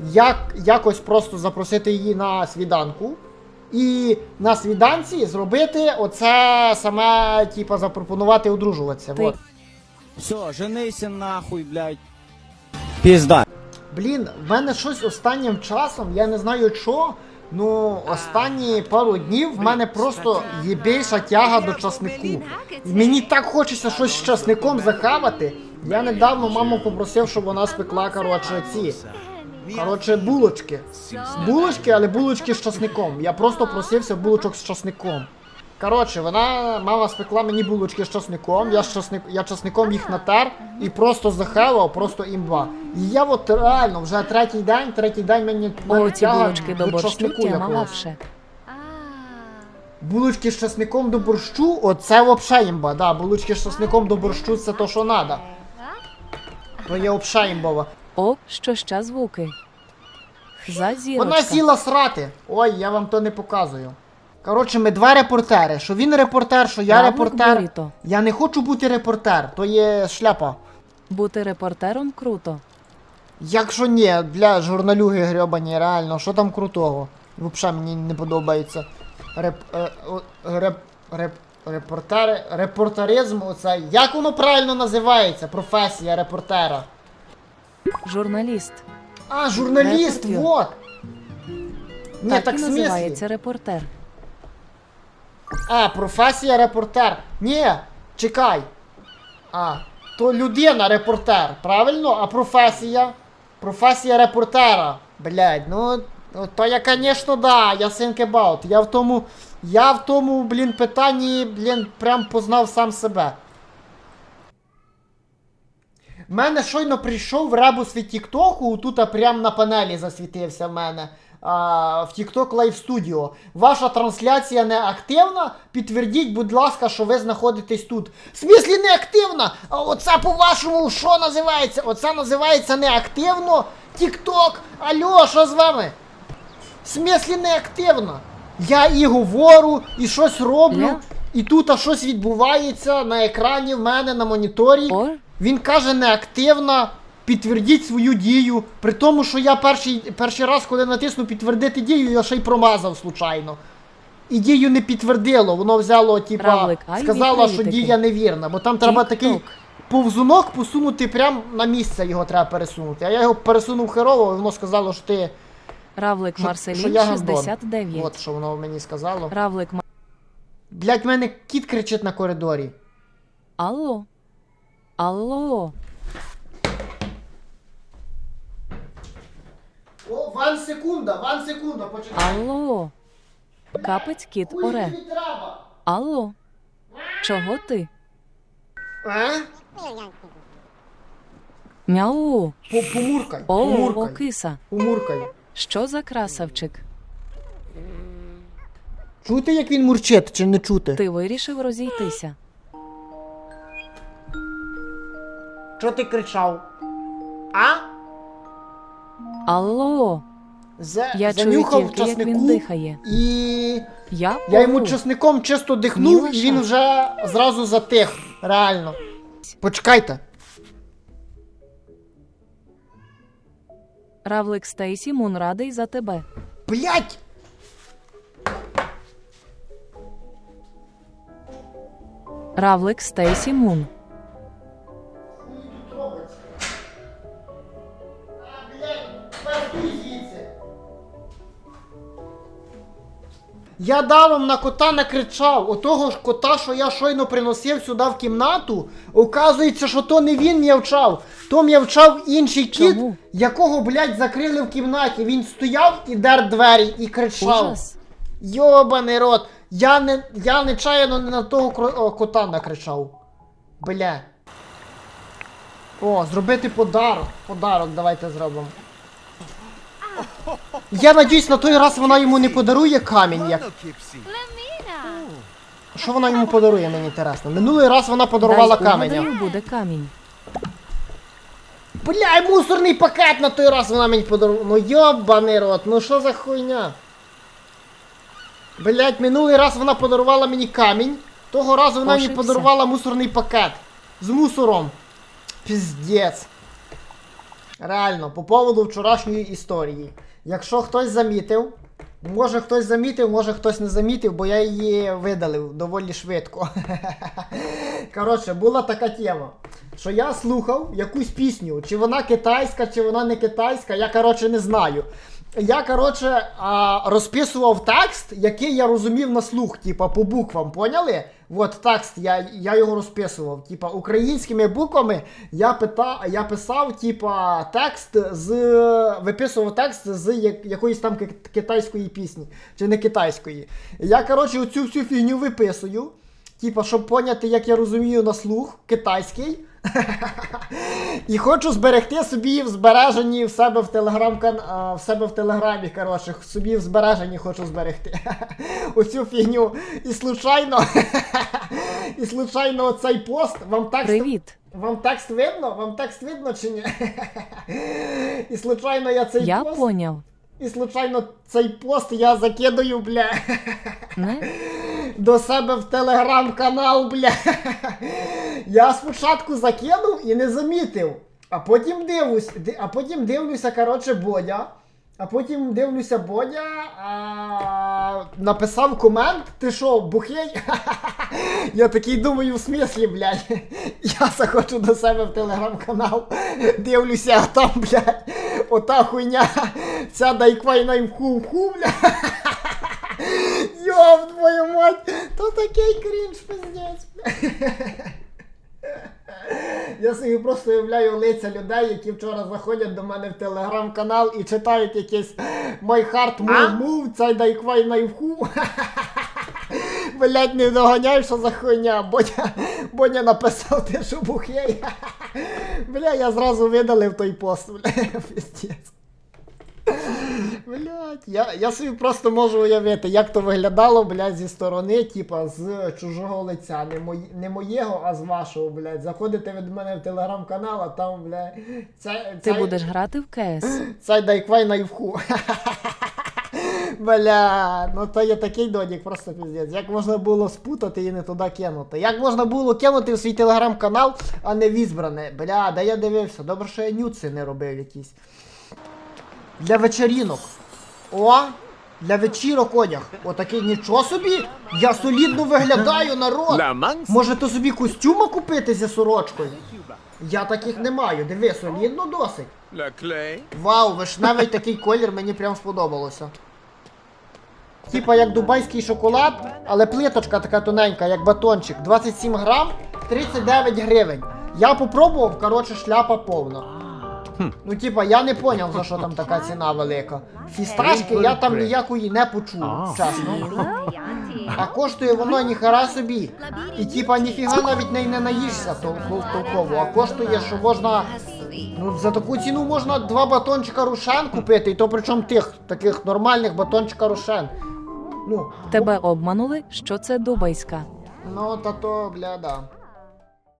як якось просто запросити її на свіданку. І на свіданці зробити оце саме, типа, запропонувати одружуватися. Ти- Вот. Все, женися нахуй, блядь. Пізда. Блін, в мене щось останнім часом, я не знаю що, ну останні пару днів в мене просто є більша тяга до часнику. Мені так хочеться щось з часником захавати. Я недавно маму попросив, щоб вона спекла, коротше, ці. Коротше, булочки. Булочки, але булочки з часником. Я просто просився булочок з часником. Коротше, вона, мама спекла мені булочки з часником, я, з часник, я часником їх натер і просто захавав, просто імба. І я от реально вже третій день, третій день мені О, ці тяга булочки до борщу часнику тема якогось. лапше. Булочки з часником до борщу, оце вообще імба, да, булочки з часником до борщу це то, що надо. То є вообще імбова. О, що ще звуки. За зірочка. Вона сіла срати. Ой, я вам то не показую. Коротше, ми два репортери. Що він репортер, що я Равлик репортер. Буріто. Я не хочу бути репортер, то є шляпа. Бути репортером круто. Якщо ні, для журналюги грьобані, реально, що там крутого? Взагалі мені не подобається. Реп, е, о, реп, реп, репортери, репортеризм, оце. Як воно правильно називається? Професія репортера. Журналіст. А, журналіст, Репортер. вот. Ні, так, так і смислі. називається репортер. А, професія репортер. Ні, чекай. А, то людина репортер, правильно? А професія? Професія репортера. Блядь, ну. ну, То я, звісно, да, я think about. Я в тому. Я в тому, блін, питанні, блін, прям познав сам себе. В мене щойно прийшов ребус від Тіктоку, тут прям на панелі засвітився в мене. А, в TikTok Live Studio. Ваша трансляція не активна. Підтвердіть, будь ласка, що ви знаходитесь тут. В смислі не активна? А оце по-вашому що називається? Оце називається неактивно? TikTok? Алло, що з вами? В смислі не активно? Я і говорю, і щось роблю, Я? і тут а щось відбувається на екрані в мене на моніторі. Він каже неактивна, підтвердіть свою дію. При тому, що я перший, перший раз, коли натисну підтвердити дію, я ще й промазав случайно. І дію не підтвердило, воно взяло, типа, сказало, що дія невірна, бо там треба такий повзунок посунути прямо на місце його треба пересунути. А я його пересунув херово, і воно сказало, що ти. Равлик Марселін що 69. От що воно мені сказало. Равлик Блять, в мене кіт кричить на коридорі. Алло. Алло. О, ван секунда, ван секунда, почекай. Алло. Капець кіт Хуй оре. тобі треба. Алло. Чого ти? А? Мяу. По- Помуркай, О, помуркай, киса. помуркай. Що за красавчик? Чути, як він мурчить, чи не чути? Ти вирішив розійтися. Що ти кричав? А? Алло. За... Я чую занюхав тільки, як часнику він дихає. і Я, я йому часником чисто дихнув, Мілаша. і він вже зразу затих. Реально. Почекайте. Равлик Стейсі Мун радий за тебе. Блять! Равлик Стейсі Мун. Я даром на кота накричав. Отого ж кота, що я щойно приносив сюди в кімнату, оказується, що то не він м'явчав, то м'явчав інший кіт, Чому? якого, блядь, закрили в кімнаті. Він стояв і дер двері і кричав. Ужас. Йобаний рот. Я не, я нечаянно не на того кро- о, кота накричав. Бля. О, зробити подарок. Подарок давайте зробимо. Я надіюсь, на той раз вона йому не подарує камінь. Як... Що вона йому подарує, мені інтересно. Минулий раз вона подарувала каменя. буде камінь. Бля, мусорний пакет на той раз вона мені подарувала. Ну йобаний рот, ну що за хуйня? Блять, минулий раз вона подарувала мені камінь, того разу вона мені подарувала мусорний пакет. З мусором. Піздець. Реально, по поводу вчорашньої історії. Якщо хтось замітив, може хтось замітив, може хтось не замітив, бо я її видалив доволі швидко. Коротше, була така тема, що я слухав якусь пісню, чи вона китайська, чи вона не китайська, я коротше не знаю. Я, коротше, розписував текст, який я розумів на слух, типа по буквам, поняли? От текст, я, я його розписував. Типа українськими буквами я, пита, я писав, типа, текст з. Виписував текст з якоїсь там ки- китайської пісні, чи не китайської. Я, коротше, оцю всю фігню виписую. Типа, щоб поняти, як я розумію на слух китайський. І хочу зберегти собі в збереженні в себе в телеграм в себе в телеграмі. Коротше, собі в збереженні хочу зберегти. Оцю фігню. І случайно. І случайно оцей пост. Вам текст. Привіт. Вам текст видно? Вам текст видно чи ні? І случайно я цей Я пост. поняв. І случайно цей пост я закидаю, бля. Не? до себе в телеграм-канал, бля. Я спочатку закинув і не замітив. А потім дивлюсь, а потім дивлюся, коротше, Бодя. А потім дивлюся, Бодя а, написав комент, ти що, бухей? Я такий думаю, в смислі, блядь. Я заходжу до себе в телеграм-канал, дивлюся, а там, блядь, ота хуйня, ця дайквайна вху-вху, блядь. Йоп, твою мать, то такий крінж, пиздець. Я собі просто уявляю лиця людей, які вчора заходять до мене в телеграм-канал і читають якийсь My heart move move, цей дайквай найвху. Блять, не доганяй, що за хуйня. Боня, Боня написав те, що бухєй. Бля, я зразу видалив той пост, бля, пиздець. Блять, я, я собі просто можу уявити, як то виглядало, блядь, зі сторони, типа, з чужого лиця. Не, мої, не моєго, а з вашого, блядь. Заходите від мене в телеграм-канал, а там, блядь, цей, Ти цей, будеш грати в КС. цей дайквай на івху. Бля, ну то є такий додік, просто піздець. Як можна було спутати і не туди кинути? Як можна було кинути в свій телеграм-канал, а не в ізбране? Бля, да я дивився. Добре, що я нюци не робив якісь. Для вечерінок. О! Для вечірок одяг. Отакий нічого собі. Я солідно виглядаю, народ. Може то собі костюма купити зі сорочкою? Я таких не маю. Диви, солідно досить. Вау, вишневий такий колір, мені прям сподобалося. Типа як дубайський шоколад, але плиточка така тоненька, як батончик. 27 грам, 39 гривень. Я попробував, коротше, шляпа повна. Ну, типа, я не поняв, за що там така ціна велика. Фісташки я там ніякої не почув, чесно. А коштує воно ніхера собі. І типа ніфіга навіть не, не наїшся тол- толково, а коштує, що можна. Ну, за таку ціну можна два батончика рушен купити, і то причому тих таких нормальних батончика рушен. Ну, Тебе обманули, що це дубайська. ну та то, бля, да.